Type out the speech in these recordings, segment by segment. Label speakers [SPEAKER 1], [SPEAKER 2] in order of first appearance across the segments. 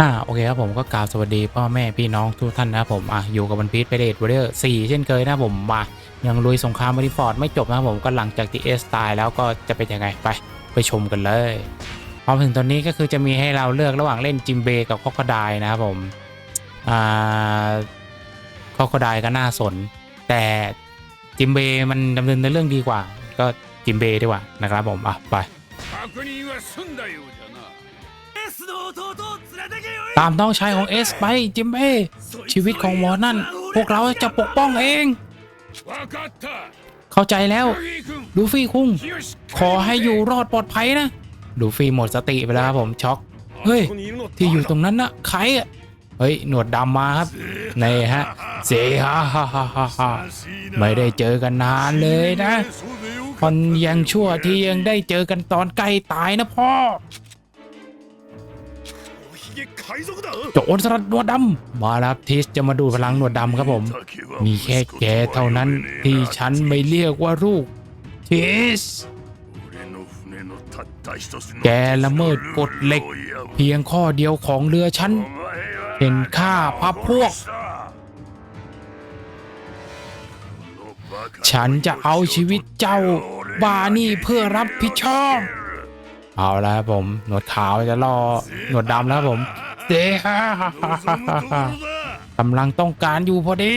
[SPEAKER 1] อ่าโอเคครับผมก็กล่าวสวัสดีพ่อแม่พี่น้องทุกท่านนะครับผมอะอยู่กับบันพีทไปเดทวอร์เดอร์สี่เช่นเคยนะผมมายังลุยสงครามมาริฟอร์ดไม่จบนะครับผมก็หลังจากที่เอสตายแล้วก็จะเป็นยังไงไปไปชมกันเลยพอถึงตอนนี้ก็คือจะมีให้เราเลือกระหว่างเล่นจิมเบกับคอกไดนะครับผมอ่าคอกไดก็น่าสน แต่จิมเบมันดำเนินในเรื่องดีกว่า ก็จิมเบดีกว่านะครับผมอะไป ตามต้องใชาของเอสไปจิมเบ้ชีวิตของหมอนั่น พวกเราจะปกป้องเอง เข้าใจแล้ว ดูฟี่คุ้งขอให้อยู่รอดปลอดภัยนะ ดูฟี่หมดสติไปแล้วครับผมช็อก เฮ้ย ที่อยู่ตรงนั้นนะใครอะเฮ้ย หนวดดำมาครับในฮะเสียฮ่าฮ่าฮ่าฮ่าไม่ได้เจอกันนานเลยนะคนยังชั่วที่ยังได้เจอกันตอนใกล้ตายนะพ่อ โจรสลัดหนวดดำมาแล้วครับทิสจะมาดูพลังหนวดดำครับผม มีแค่แกเท่านั้นที่ฉันไม่เรียกว่าลูกทิสแกละเมิดกฎเหล็ก เพียงข้อเดียวของเรือฉันเห็นค่าพับพวก ฉันจะเอาชีวิตเจ้าบานี่เพื่อรับผิดชอบ เอาแล้วครับผม หนวดขาวจะล่อหนวดดำแล้วครับผม เด้ฮากำลังต้องการอยู่พอดี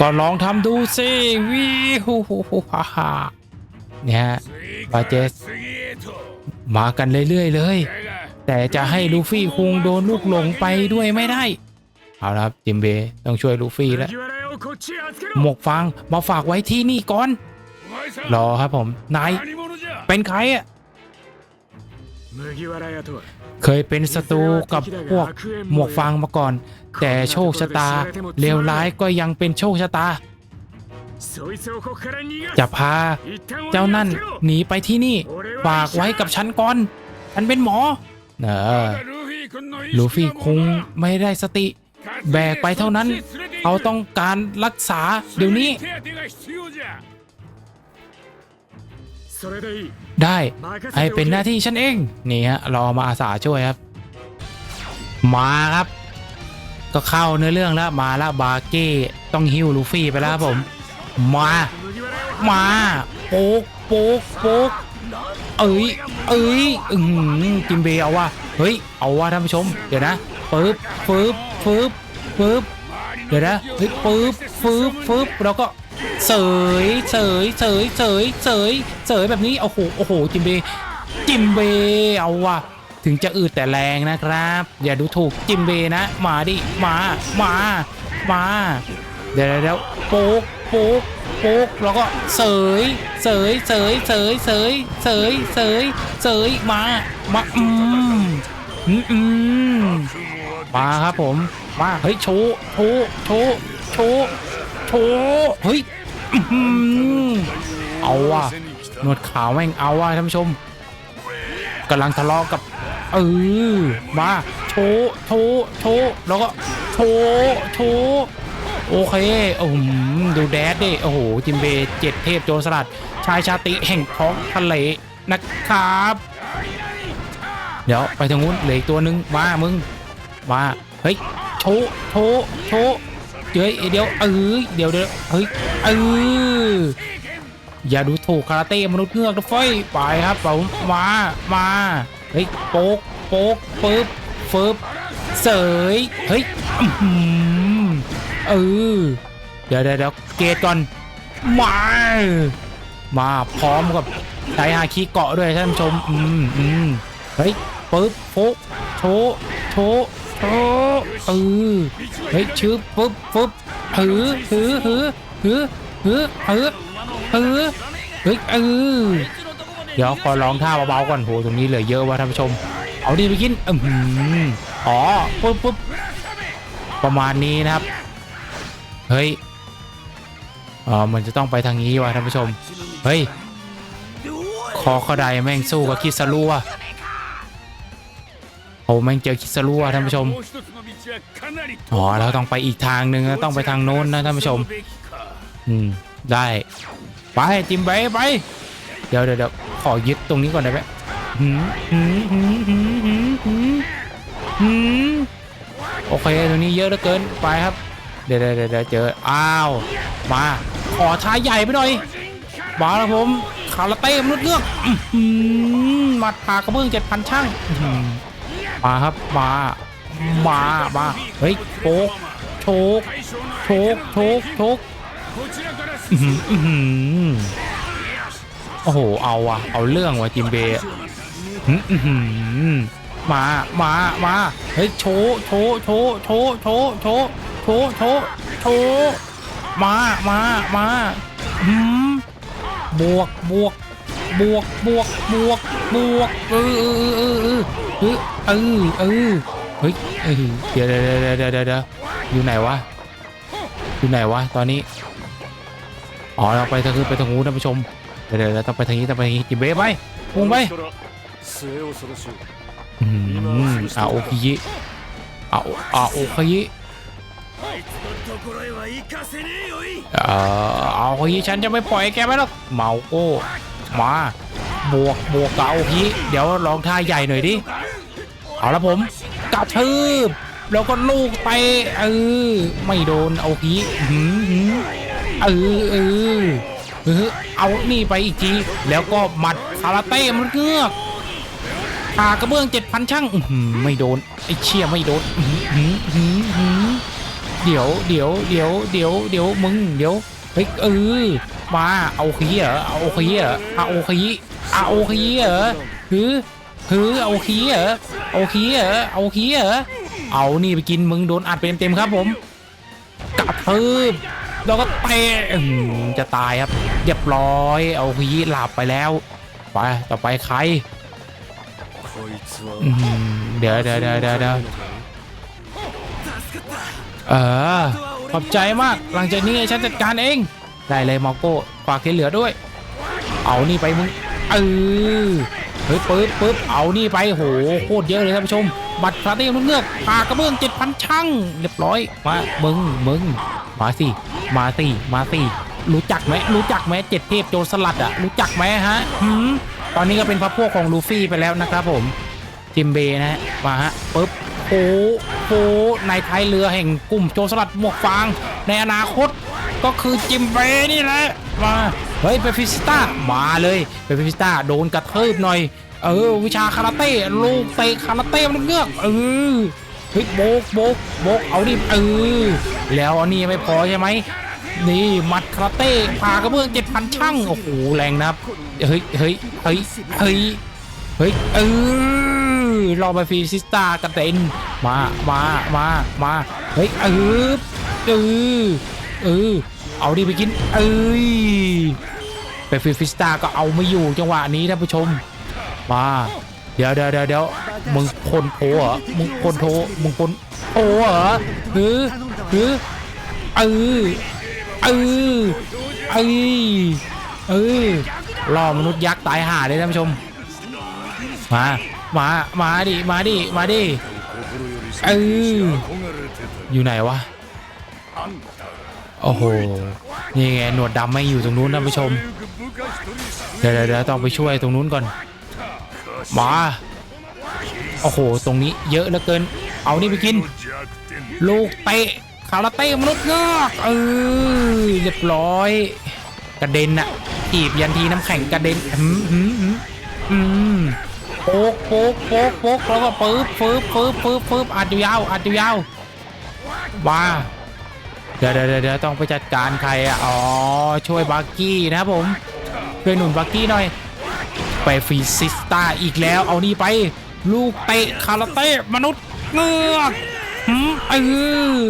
[SPEAKER 1] ก็ลองทำดูสิวิฮูฮูฮูฮ่าฮ่าเนี่ยบาเจสมากันเรื่อยๆเลย แต่จะให้ลูฟี่คงโดนลูกหลงไปด้วยไม่ได้ เอาละครจิมเบต้องช่วยลูฟี่แล้ว หมกฟังมาฝากไว้ที่นี่ก่อน รอครับผม นาย เป็นใครอะ เคยเป็นศัตรูกับพวกหมวกฟางมาก่อน แต่โชคชะตาเลวร้ายก็ยังเป็นโชคชะตา จะพาเจ้านั่นหนีไปที่นี่ฝากไว้กับฉันก่อนฉันเป็นหมอเออลูฟี่คงไม่ได้สติ แบกไปเท่านั้น เขาต้องการรักษาเดี๋ยวนี้ ได้ให้เป็นหน้าที่ฉันเองนี่ฮะรอมาอาสาช่วยครับ มาครับ ก็เข้าเนื้อเรื่องแล้วมาแล้วบาเก้ต้องฮิ้วลูฟี่ไปแล้วครับผม มา มาโป๊กโป๊กโป๊กเอ้ยเอ้ยอือหือจิมเบย์เอาว่ะเฮ้ยเอาว่ะท่านผู้ชม เดี๋ยวนะปึ๊บปึ๊บปึ๊บปึ๊บเดี๋ยวนะเฮ้ยปึ๊บปึ๊บปึ๊บแล้วก็ เสยเสยเสยเสยเสยเสยแบบนี้โอ้โหโอ้โหจิมเบย์จิมเบย์เอาว่ะถึงจะอืดแต่แรงนะครับ อย่าดูถูกจิมเบย์นะมาดิมามามาเดี๋ยวเดี๋ยวโป๊กโป๊กโป๊กแล้วก็เสยเสยเสยเสยเสยเสยเสยเสยมามาอืมอืมอืมมาครับผมมาเฮ้ยโชว์โชว์โชว์โชว์ โชว์เฮ้ยเอาว่ะหนวดขาวแม่งเอาว่ะท่านผู้ชมกำลังทะเลาะกับเออมาโชว์โชว์โชว์แล้วก็โชว์โชว์โอเคโอ้โหดูแดดดิโอ้โหจิมเบย์เจ็ดเทพโจรสลัด ชายชาติแห่งท้องทะเลนะครับ เดี๋ยวไปทางนู้นเหลืออีกตัวหนึ่งมามึงมาเฮ้ยโชว์โชว์โชว์ เดี๋ยวเดี๋ยวเออเดี๋ยวเดี๋ยวเฮ้ยเอออย่าดูถูกคาราเต้มนุษย์เงือกนะเฟ้ยไปครับผมมามาเฮ้ยโป๊กโป๊กปึ๊บฟึบเสยเฮ้ยเออเดี๋ยวเดี๋ยวเกตก่อนมามาพร้อมกับใช้ฮาคิเกาะด้วยท่านผู้ชมอืมอืมเฮ้ยปึ๊บโฟกโชโช โชว์เออเฮ้ยชืบปึ๊บปึ๊บหือหือหือหือหือหือหือเฮ้ยเออเดี๋ยวขอลองท่าเบาๆก่อนโหตรงนี้เหลือเยอะว่ะท่านผู้ชม เอาดีไปกินอือหืออ๋อปึ๊บปึ๊บประมาณนี้นะครับเฮ้ยอ๋อมันจะต้องไปทางนี้ว่ะท่านผู้ชม เฮ้ย คอเขาไดแม่งสู้กับคิสรูว่ะ โอ้แม่งเจอคิสรัวท่านผู้ชมอ๋อเราต้องไปอีกทางหนึ่งต้องไปทางโน้นนะท่านผู้ชม อืมได้ไปจิมเบ้ไป เดี๋ยวเดี๋ยวขอยึดตรงนี้ก่อนได้ไหมโอเคตรงนี้เยอะเหลือเกินไปครับ เดี๋ยวเดี๋ยวเดี๋ยวเจออ้าวมาขอชายใหญ่ไปหน่อยมาแล้วผมคาราเต้มนุษย์เงือกมัดปากระเบื้องเจ็ดพันช่าง มาครับมามามาเฮ้ยโชกโชกโชกโชกโชกโอ้โหเอาวะเอาเรื่องวะจิมเบมามามาเฮ้ยโชโชโชโชโชโชโชโชโชมามามาบวกบวก บวกบวกบวกบวกเออเออเออเออเออเออเฮ้ยเดี๋ยวเดี๋ยวเดี๋ยวเดี๋ยวอยู่ไหนวะอยู่ไหนวะตอนนี้อ๋อเราไปทางนู้ไปทางนู้นท่านผู้ชมเดี๋ยวเดี๋ยวเราต้องไปทางนี้ต้องไปทางนี้จิเบ้ไปพุ่งไปอืมอาโอคยี่อาอาโอคิยิเอาเอคิยิฉันจะไม่ปล่อยแกไปหรอกเมาโก้ มาบวกบวกเกาโอคิเดี๋ยวลองท่าใหญ่หน่อยดิเอาละผมกระทืบแล้วก็ลูกไปเออไม่โดนเอาโอคิหืมหืมเออเออเออเอานี่ไปอีกที แล้วก็หมัดคาราเต้มันเงือกปากระเบื้องเจ็ดพันช่างไม่โดนไอ้เชี่ยไม่โดนอื้อหืออื้อหือเดี๋ยวเดี๋ยวเดี๋ยวเดี๋ยวเดี๋ยวมึงเดี๋ยว เฮ้ยเออมาเอาขี้เหรอเอาขี้เหรอเอาขี้เอาขี้เหรอหือหือเอาขี้เหรอเอาขี้เหรอเอาขี้เหรอเอานี่ไปกินมึงโดนอัดเป็นเต็มครับผมกระทืบเราก็เตะจะตายครับเรียบร้อย เอาขี้หลับไปแล้วไปต่อไปใครเดี๋ยวเดี๋ยวเดี๋ยวเดี๋ยวเออ ขอบใจมากหลังจากนี้ฉันจัดการเอง ได้เลยมาโก้ฝากที่เหลือด้วย เอานี่ไปมึงเออเฮ้ยปึ๊บปึ๊บเอานี่ไปโหโคตรเยอะเลยท่านผู้ชม บัตรพาร์ตี้มึงเงือกปากกระเบื้องเจ็ดพันช่างเรียบร้อยมามึงมึงมาสิมาสิมาสิรู้จักไหมรู้จักไหมเจ็ดเทพโจรสลัดอะรู้จักไหมฮะหืมตอนนี้ก็เป็นพระพวกของลูฟี่ไปแล้วนะครับผมจิมเบย์นะฮะมาฮะปุ๊บ โผโผในท้ายเรือแห่งกลุ่มโจรสลัดหมวกฟาง ในอนาคตก็คือจิมเบย์นี่แหละมาเฮ้ยเปฟิสต้ามาเลยเปฟิสต้าโดนกระทืบหน่อย เออ วิชาคาราเต้ลูกเตะคาราเต้มันเงือกเออเฮ้ยโบกโบกโบกเอาดิเออแล้วอันนี้ไม่พอใช่ไหมนี่มัดคาราเต้พากระเบื้องเจ็ดพันช่างโอ้โหแรงนะครับเฮ้ยเฮ้ยเฮ้ยเฮ้ยเฮ้ยเออ รอไปฟีซิสตากระเด็นมามามามาเฮ้ยเออเออเออเอาดิไปกินเอ้ยไปฟีฟิสตาก็เอาไม่อยู่จังหวะนี้ท่านผู้ชมมาเดี๋ยวเดี๋ยวเดี๋ยวเดี๋ยวมึงคนโผเหรอมึงคนโทมึงคนโผเหรอฮือฮือเออเออเออเออล่อมนุษย์ยักษ์ตายห่าเลยท่านผู้ชมมา มามาดิมาดิมาดิเอออยู่ไหนวะโอ้โหนี่ไงหนวดดำไม่อยู่ตรงนู้นท่านผู้ชมเดี๋ยวเดี๋ยวต้องไปช่วยตรงนู้นก่อนมาโอ้โห ตรงนี้เยอะเหลือเกิน เอานี่ไปกิน ลูกเตะคาราเต้มนุษย์งอกเออเรียบร้อย กระเด็นอะถีบยันทีน้ำแข็งกระเด็นอืมอืมอืมอืม ป๊กโป๊กโป๊กโป๊กแล้วก็ปึ๊บปึ๊บปึ๊บปึ๊บปึ๊บอัดยาวอัดยาวมาเดี๋ยวเดี๋ยวเดี๋ยวต้องไปจัดการใครอะอ๋อช่วยบักกี้นะผมช่วยหนุนบักกี้หน่อย ไปฟีซิสตาอีกแล้วเอานี่ไป ลูกเตะคาราเต้มนุษย์เงือกหืมเออ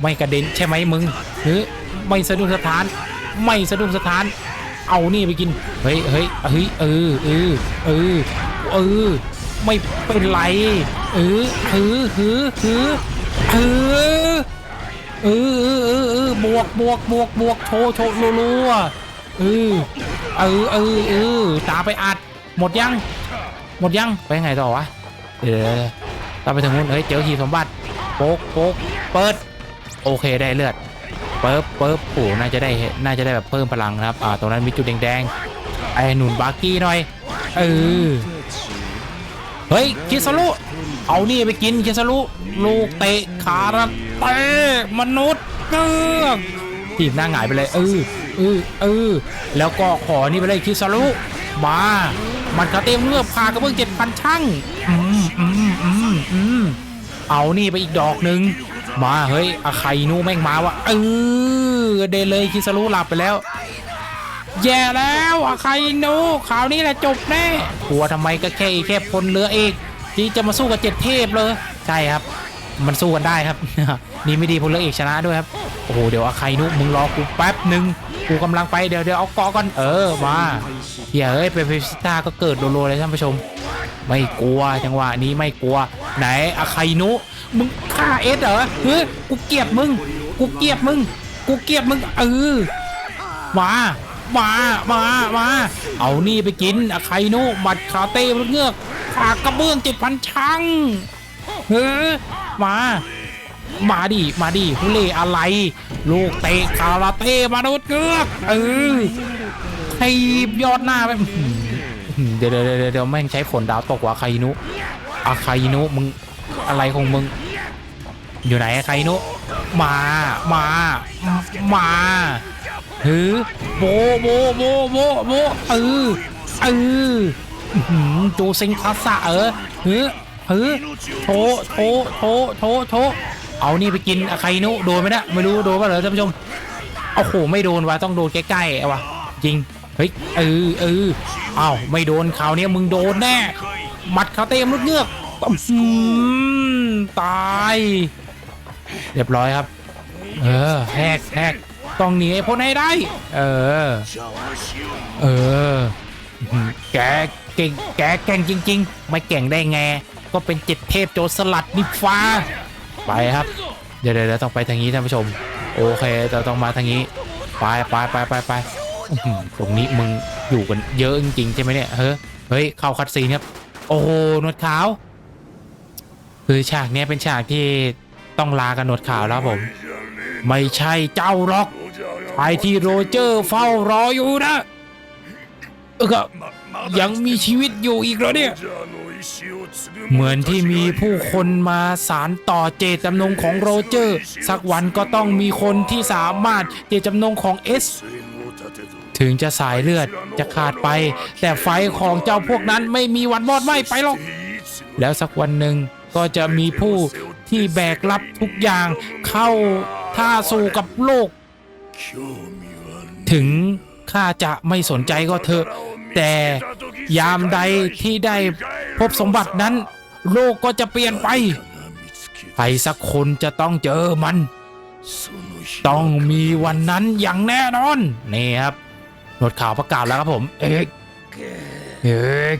[SPEAKER 1] ไม่กระเด็นใช่ไหมมึงเฮ้ยไม่สะดุ้งสะท้าน ไม่สะดุ้งสะท้าน เอานี่ไปกิน เฮ้ยเฮ้ยเฮ้ยเออเออเออ เออ ไม่เป็นไรเออเออเออเออเออเออเออเออเออบวกบวกบวกบวกโชว์โชว์รัวๆเออเออเออเออตาไปอัด หมดยัง หมดยังไปไงต่อวะเดี๋ยวตาไปทางนู้นเฮ้ยเจอหีบสมบัติโป๊กโป๊กเปิด โอเคได้เลือดเปิบเปิบโอ้น่าจะได้น่าจะได้แบบเพิ่มพลังนะครับอ่าตรงนั้นมีจุดแดงๆไอ้หนุนบาร์กี้หน่อยเออ เฮ้ยคิสรุเอานี่ไปกินคิสรุลูกเตะคาราเต้มนุษย์เงือกทีบหน้าหงายไปเลยเออเออเออแล้วก็ขอนี่ไปเลยคิสรุมามันคาเต้เงือกพากระเบื้องเจ็ดพันช่างอืมอืมอืมอืมเอานี่ไปอีกดอกหนึ่งมาเฮ้ยอาไคนูแม่งมาวะเออเดเลยคิสรุหลับไปแล้ว แย่แล้วอะใครโนข่าวนี้แหละจบแน่กลัวทำไมก็แค่แค่พลเรือเอกที่จะมาสู้กับเจ็ดเทพเลยใช่ครับ มันสู้กันได้ครับนี่ไม่ดีพลเรือเอกชนะด้วยครับโอ้โหเดี๋ยวอาใครนุมึงรอกูแป๊บหนึ่งกูกำลังไปเดี๋ยวเดี๋ยวเอาเกาะก่อนเออมาเดี๋ยวเอ้ยเปเปซิต้าก็เกิดโลโลเลยท่านผู้ชม ไม่กลัวจังหวะนี้ไม่กลัว ไหนอาใครนุมึงฆ่าเอสเหรอเฮ้ยกูเกลียดมึง กูเกลียดมึง กูเกลียดมึงเออมา มา มา มา เอานี่ไปกินอะไคโนมัดคาเต้ลูกเงือกขากกระเบื้องเจ็ดพันชังเฮ้อมา มาดิ มาดิฮุเล่อะไร ลูกเตะคาราเต้มนุษย์เงือกเออให้ยอดหน้าไปเดี๋ยวเดี๋ยวเดี๋ยวแม่งใช้ฝนดาวตกว่ะอาไคโนอาไคโนมึงอะไรของมึง อยู่ไหนอะไคโนมา มา มา ฮือโบโบโบโบโบเออเอออื้อหือจูซิงคาสะเออฮือฮือโถโถโถโถโถเอานี่ไปกินอะไคนุโดนไหมเนะไม่รู้โดนป่ะเหรอท่านผู้ชมโอ้โหไม่โดนวะต้องโดนใกล้ๆเอาวะจริงเฮ้ยเออเอออ้าวไม่โดนคราวนี้มึงโดนแน่หมัดคาเต้มนุษย์เงือกอื้อหือตาย เรียบร้อยครับ เออแหกแหก ต้องหนีไอ้พ้นให้ได้ เออ เออ แกเก่งแกแก่งจริง ๆ ไม่เก่งได้ไง ก็เป็นเจ็ดเทพโจรสลัดนิฟ้า ไปครับ เดี๋ยวเดี๋ยวต้องไปทางนี้ท่านผู้ชม โอเคเราต้องมาทางนี้ ไปไปไปไปไปตรงนี้มึงอยู่กันเยอะจริงๆใช่ไหมเนี่ย เฮ้ยเฮ้ยเข้าคัดซีนครับ โอ้โหนวดขาว คือฉากนี้เป็นฉากที่ต้องลากันนวดขาวแล้วผม ไม่ใช่เจ้าหรอก ไปที่โรเจอร์เฝ้ารออยู่นะเออก็ยังมีชีวิตอยู่อีกเหรอเนี่ย เหมือนที่มีผู้คนมาสารต่อเจตจำนงของโรเจอร์ สักวันก็ต้องมีคนที่สามารถเจตจำนงของเอสถึงจะสายเลือดจะขาดไป แต่ไฟของเจ้าพวกนั้นไม่มีวันมอดไหม้ไปหรอก แล้วสักวันหนึ่งก็จะมีผู้ที่แบกรับทุกอย่างเข้าท่าสู่กับโลก ถึงข้าจะไม่สนใจก็เถอะ แต่ยามใดที่ได้พบสมบัตินั้น โลกก็จะเปลี่ยนไป ใครสักคนจะต้องเจอมัน ต้องมีวันนั้นอย่างแน่นอน นี่ครับหนวดข่าวประกาศแล้วครับผม เอกเอก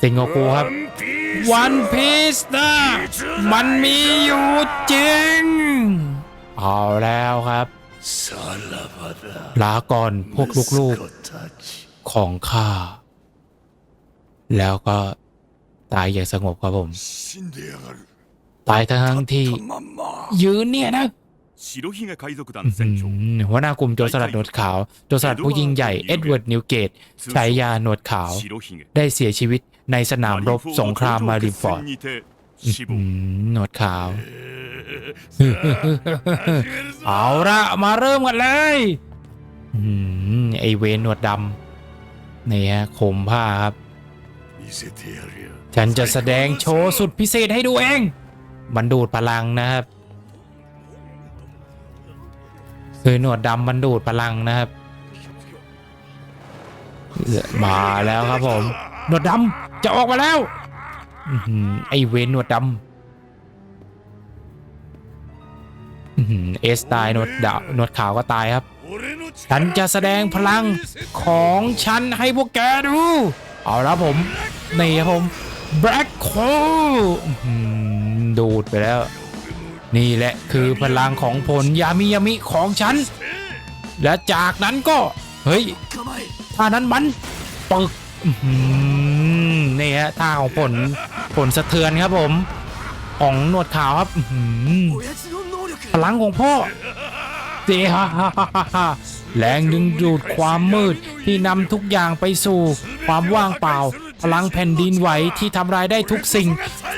[SPEAKER 1] สิงโกคูครับวันพีซนะมันมีอยู่จริง เอาแล้วครับ ลาก่อนพวกลูกๆของข้า แล้วก็ตายอย่างสงบครับผม ตายทั้งที่ยืนเนี่ยนะหัวหน้ากลุ่มโจรสลัดหนวดขาว โจรสลัดผู้ยิ่งใหญ่ เอ็ดเวิร์ดนิวเกตชายาหนวดขาว ได้เสียชีวิตในสนามรบสงครามมารีฟอร์ด ชิ
[SPEAKER 2] บุ
[SPEAKER 1] หนวดขาว เอาละมาเริ่มกันเลยไอเวนหนวดดำนี่ฮะข่มผ้าครับ ฉันจะแสดงโชว์สุดพิเศษให้ดูเองบันดูดพลังนะครับคือหนวดดำบันดูดพลังนะครับ มาแล้วครับผม หนวดดำจะออกมาแล้ว อื้อหือไอเวนหนวดดำอื้อหือเอสตายหนวดดำหนวดขาวก็ตายครับ ฉันจะแสดงพลังของฉันให้พวกแกดู เอาละผม นี่ครับผม Black Hole อื้ดูดไปแล้ว นี่แหละคือพลังของผลยามิยามิของฉัน และจากนั้นก็ เฮ้ยท่านั้นมันปึกนี่ฮะท่าของผล ผลสะเทือนครับผมของหนวดขาวครับพลังของพ่อเจฮาแรงดึงดูดความมืดที่นำทุกอย่างไปสู่ ความว่างเปล่า พลังแผ่นดินไหวที่ทำลายได้ทุกสิ่ง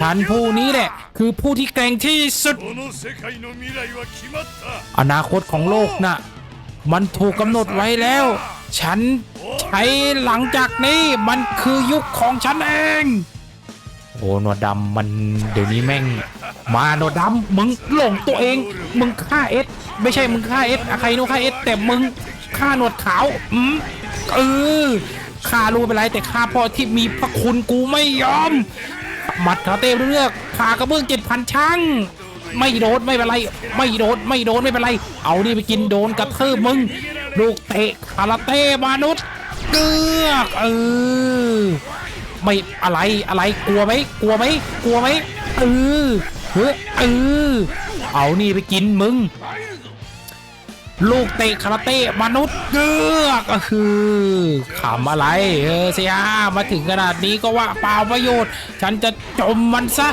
[SPEAKER 1] ผ่านผู้นี้แหละ คือผู้ที่แกร่งที่สุด อนาคตของโลกนะ่ะ มันถูกกำหนดไว้แล้ว ฉันใช้หลังจากนี้มันคือยุคของฉันเอง โอ้หนวดดำมันเดี๋ยวนี้แม่ง มาหนวดดำมึงหลงตัวเอง มึงฆ่าเอสไม่ใช่มึงฆ่าเอสอะใครโนฆ่าเอสแต่มึงฆ่าหนวดขาวอืมเออฆ่ารู้ไม่เป็นไรแต่ฆ่าพ่อที่มีพระคุณกูไม่ยอมหมัดคาราเต้เลือกขากระเบื้องเจ็ดพันช่างไม่โดนไม่เป็นไร ไม่โดนไม่โดนไม่เป็นไร เอานี่ไปกินโดนกระทืบมึง ลูกเตะคาราเต้มนุษย์เกือกเออ ไม่อะไรอะไรกลัวไหมกลัวไหมกลัวไหมเออเฮ้ยเออเอานี่ไปกินมึง ลูกเตะคาราเต้มนุษย์เงือกก็คือขำอะไรเออเสียมาถึงขนาดนี้ก็ว่าเปล่าประโยชน์ ฉันจะจมมันซะ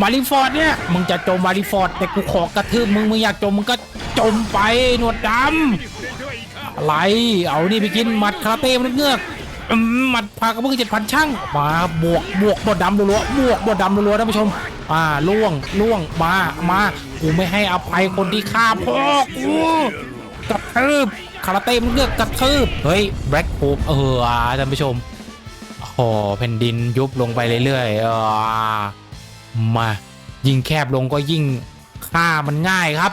[SPEAKER 1] มาริฟอร์ดเนี่ย มึงจะจมมาริฟอร์ดแต่กูขอกระทืบมึงมึงอยากจมมึงก็จมไปหนวดดำอะไร เอานี่ไปกินมัดคาราเต้มนุษย์เงือก อืมหมัดพากระเบื้องเจ็ดพันช่างมาบวกบวกบดดำรัวๆบวกบดดำรัวๆท่านผู้ชมอ่าล่วงล่วงมามากูไม่ให้อภัยคนที่ฆ่าพ่อกูกระทืบคาราเต้มันเลือกกระทืบเฮ้ยแบล็คโฮเออท่านผู้ชมโอ้แผ่นดินยุบลงไปเรื่อยๆเออมายิ่งแคบลงก็ยิ่งฆ่ามันง่ายครับ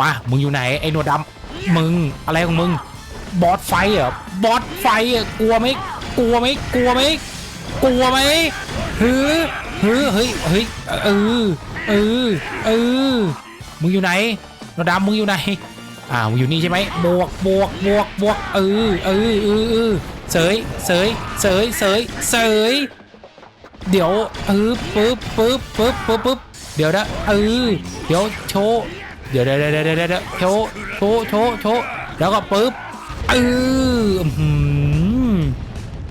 [SPEAKER 1] มา มึงอยู่ไหนไอ้หนวดดำมึงอะไรของมึง บอสไฟเหรอบอสไฟเหรอกลัวไหมกลัวไหมกลัวไหมกลัวไหมฮือฮือเฮ้ยเฮ้ยเออเออเออมึงอยู่ไหนนดดำมึงอยู่ไหนอ่ามึงอยู่นี่ใช่ไหมบวกบวกบวกบวกเออเออเออเออเสยเสยเสยเสยเสยเดี๋ยวเออปึ๊บปึ๊บปึ๊บปึ๊บปึ๊บเดี๋ยวนะเออเดี๋ยวโชว์เดี๋ยวเดี๋ยวเดี๋ยวเดี๋ยวเดี๋ยวโชว์โชว์โชว์โชว์แล้วก็ปึ๊บ เอออืม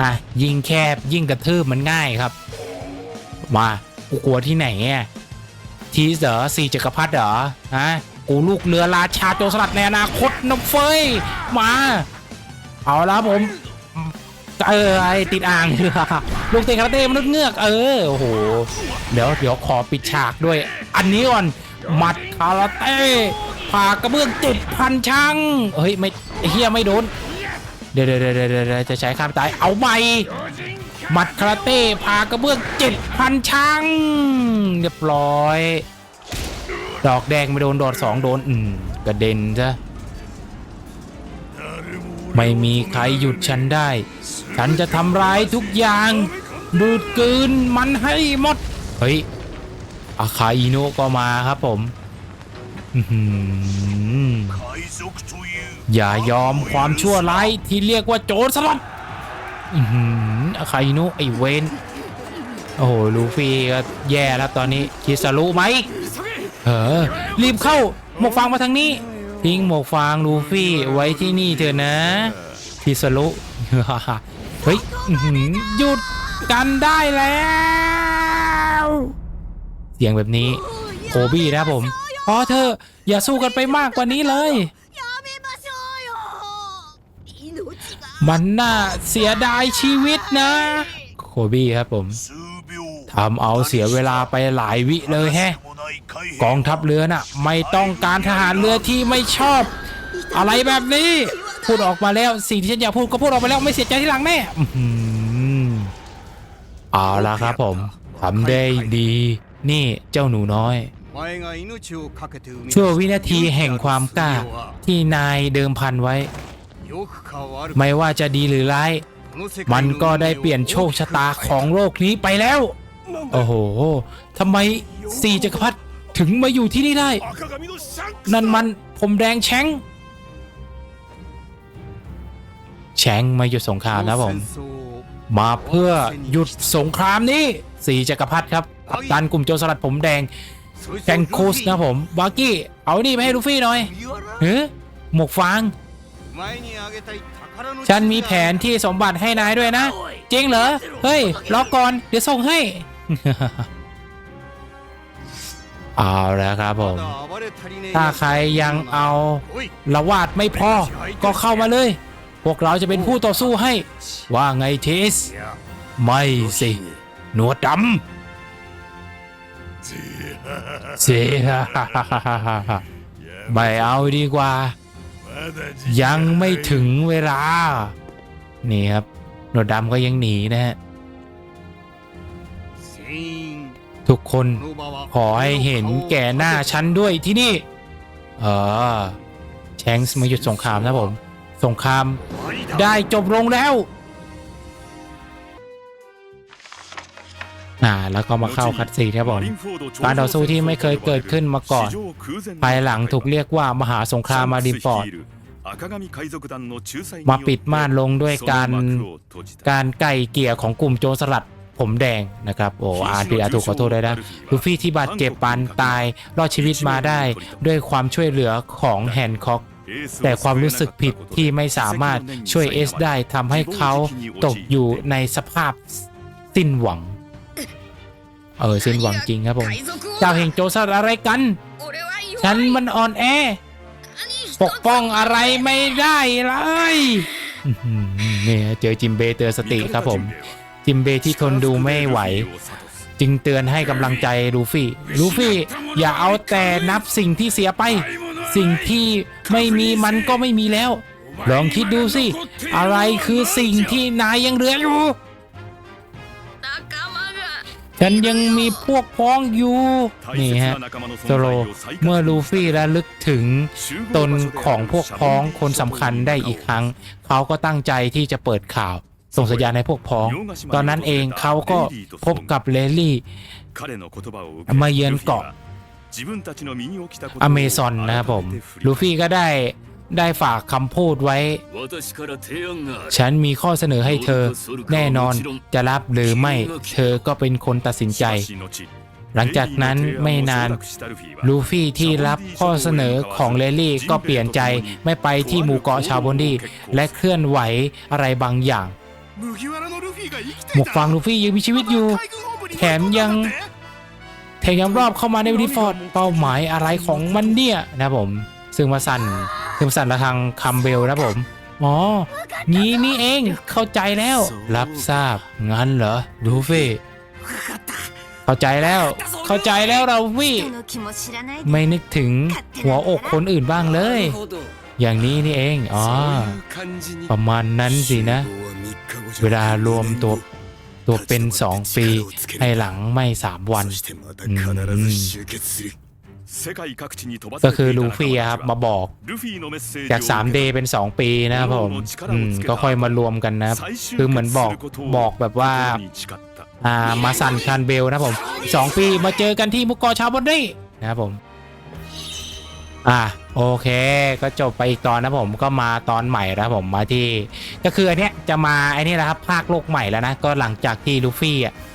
[SPEAKER 1] อะยิงแคบยิงกระทืบมันง่ายครับ มากูกลัวที่ไหนอะทีเสอสี่จักรพรรดิเหรอฮะกูลูกเรือราชาโจรสลัดในอนาคตนะเฟยมา เอาละผม เออไอติดอ่างเรือลูกเตะคาราเต้มนุษย์เงือก เออโอ้โหเดี๋ยวเดี๋ยวขอปิดฉากด้วย อันนี้ก่อนหมัดคาราเต้ ผ่ากระเบื้องเจ็ดพันช่างเฮ้ยไม่เฮียไม่โดนเดี๋ยวเดี๋ยวเดี๋ยวเดี๋ยวเดี๋ยวจะใช้ข้ามตายเอาใหม่หมัดคาราเต้พากระเบื้องเจ็ดพันช่างเรียบร้อย ดอกแดงไม่โดนดอดสองโดนอืมกระเด็นซะไม่มีใครหยุดฉันได้ ฉันจะทำร้ายทุกอย่าง ดูดกืนมันให้หมด เฮ้ยอาคาอิโนก็มาครับผม อย่ายอมความชั่วร้ายที่เรียกว่าโจรสลัดใครนู้ไอเวนโอ้โห ลูฟี่ก็แย่แล้วตอนนี้ คิสรู้ไหมเออ รีบเข้า หมวกฟางมาทางนี้ ทิ้งหมวกฟางลูฟี่ไว้ที่นี่เถอะนะ คิสรู้เฮ้ยหยุดกันได้แล้ว เสียงแบบนี้ โคบี้นะผม พอเธออย่าสู้กันไปมากกว่านี้เลย มันน่าเสียดายชีวิตนะ โคบี้ครับผมทำเอาเสียเวลาไปหลายวิเลยแฮะกองทัพเรือน่ะ ไม่ต้องการทหารเรือที่ไม่ชอบ อะไรแบบนี้ พูดออกมาแล้วสิ่งที่ฉันอยากพูดก็พูดออกมาแล้วไม่เสียใจที่หลังแม่เอาละครับผมทำได้ดี นี่เจ้าหนูน้อย ชั่ววินาทีแห่งความกล้าที่นายเดิมพันไว้ ไม่ว่าจะดีหรือร้าย มันก็ได้เปลี่ยนโชคชะตาของโลกนี้ไปแล้ว โอ้โหทำไมสี่จักรพรรดิถึงมาอยู่ที่นี่ได้ นั่นมันผมแดงแชงแชงมาหยุดสงครามนะผม มาเพื่อหยุดสงครามนี้สี่จักรพรรดิครับตันกลุ่มโจรสลัดผมแดง แกงคูสนะผมวากี้เอานี่ไปให้ลูฟี่หน่อยเฮ้หมวกฟาง ฉันมีแผนที่สมบัติให้นายด้วยนะ จริงเหรอ เฮ้ยรอก่อน เดี๋ยวส่งให้ เอาแล้วครับผม ถ้าใครยังเอาละวาดไม่พอ ก็เข้ามาเลย พวกเราจะเป็นผู้ต่อสู้ให้ ว่าไงเทส ไม่สิ หนวดดำ สิไม่เอาดีกว่า ยังไม่ถึงเวลา นี่ครับหนวดดำก็ยังหนีนะฮะ ทุกคนขอให้เห็นแก่หน้าฉันด้วยที่นี่ เออแชงส์มาหยุดสงครามนะผม สงครามได้จบลงแล้ว อ่าแล้วก็มาเข้าคัดซีนครับผมการต่อสู้ที่ไม่เคยเกิดขึ้นมาก่อน ภายหลังถูกเรียกว่ามหาสงครามมารินฟอร์ดมาปิดม่านลงด้วยการการไก่เกลี่ยของกลุ่มโจรสลัดผมแดงนะครับโอ้อาร์ดีอาถูกขอโทษด้วยนะลูฟี่ที่บาดเจ็บปานตายรอดชีวิตมาได้ด้วยความช่วยเหลือของแฮนค็อกแต่ความรู้สึกผิดที่ไม่สามารถช่วยเอสได้ทำให้เขาตกอยู่ในสภาพสิ้นหวัง เออเส้นหวังจริงครับผมเจ้าแห่งโจรสลัดอะไรกัน ฉันมันอ่อนแอ ปกป้องอะไรไม่ได้เลยเนี่ยเจอจิมเบเตือนสติครับผม จิมเบที่คนดูไม่ไหว จึงเตือนให้กำลังใจลูฟี่ลูฟี่อย่าเอาแต่นับสิ่งที่เสียไป สิ่งที่ไม่มีมันก็ไม่มีแล้ว ลองคิดดูสิ อะไรคือสิ่งที่นายยังเหลืออยู่ ฉันยังมีพวกพ้องอยู่ นี่ฮะโซโลเมื่อลูฟี่ระลึกถึงตนของพวกพ้องคนสำคัญได้อีกครั้ง เขาก็ตั้งใจที่จะเปิดข่าว ส่งสัญญาณให้พวกพ้อง ตอนนั้นเองเขาก็พบกับเลลี่มาเยือนเกาะอเมซอนนะครับผม ลูฟี่ก็ได้ ได้ฝากคำพูดไว้ ฉันมีข้อเสนอให้เธอ แน่นอนจะรับหรือไม่ เธอก็เป็นคนตัดสินใจ หลังจากนั้นไม่นาน ลูฟี่ที่รับข้อเสนอของเลลี่ก็เปลี่ยนใจไม่ไปที่หมู่เกาะชาวบอนดี้และเคลื่อนไหวอะไรบางอย่าง หมวกฟางลูฟี่ยังมีชีวิตอยู่ แถมยังแถมยังรอบเข้ามาในวิดีฟอร์ดเป้าหมายอะไรของมันเนี่ยนะผม ซึ่งมาสั่น คือสัตว์ละทางคัมเบลนะผม อ๋อ งี้นี่เอง เข้าใจแล้ว รับทราบ งั้นเหรอ ดูฟี่เข้าใจแล้ว เข้าใจแล้วเรา
[SPEAKER 3] วี่
[SPEAKER 1] ไม่นึกถึงหัวอกคนอื่นบ้างเลย อย่างนี้นี่เอง อ๋อ ประมาณนั้นสินะ เวลารวมตัวตัวเป็นสองปี ให้หลังไม่สามวันอืม ก็คือลูฟี่อะครับมาบอก จาก3เดย์เป็น 2 ปีนะครับผมอืมก็ค่อยมารวมกันนะครับคือเหมือนบอกบอกแบบว่าอ่ามาสันคานเบลนะครับผม 2 ปีมาเจอกันที่มุกเกอชาวบอนดี้นะครับผมอะโอเคก็จบไปอีกตอนนะผมก็มาตอนใหม่แล้วผมมาที่ ก็คืออันเนี้ยจะมาไอ้นี่แหละครับภาคโลกใหม่แล้วนะก็หลังจากที่ลูฟี่อะอ่า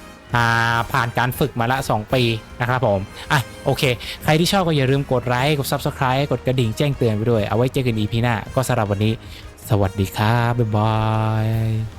[SPEAKER 1] ผ่านการฝึกมาละ 2 ปีนะครับผม อะ โอเค ใครที่ชอบก็อย่าลืมกดไลค์กด Subscribe กดกระดิ่งแจ้งเตือนไปด้วย เอาไว้เจอกันอีพีหน้า ก็สำหรับวันนี้ สวัสดีครับ บ๊ายบาย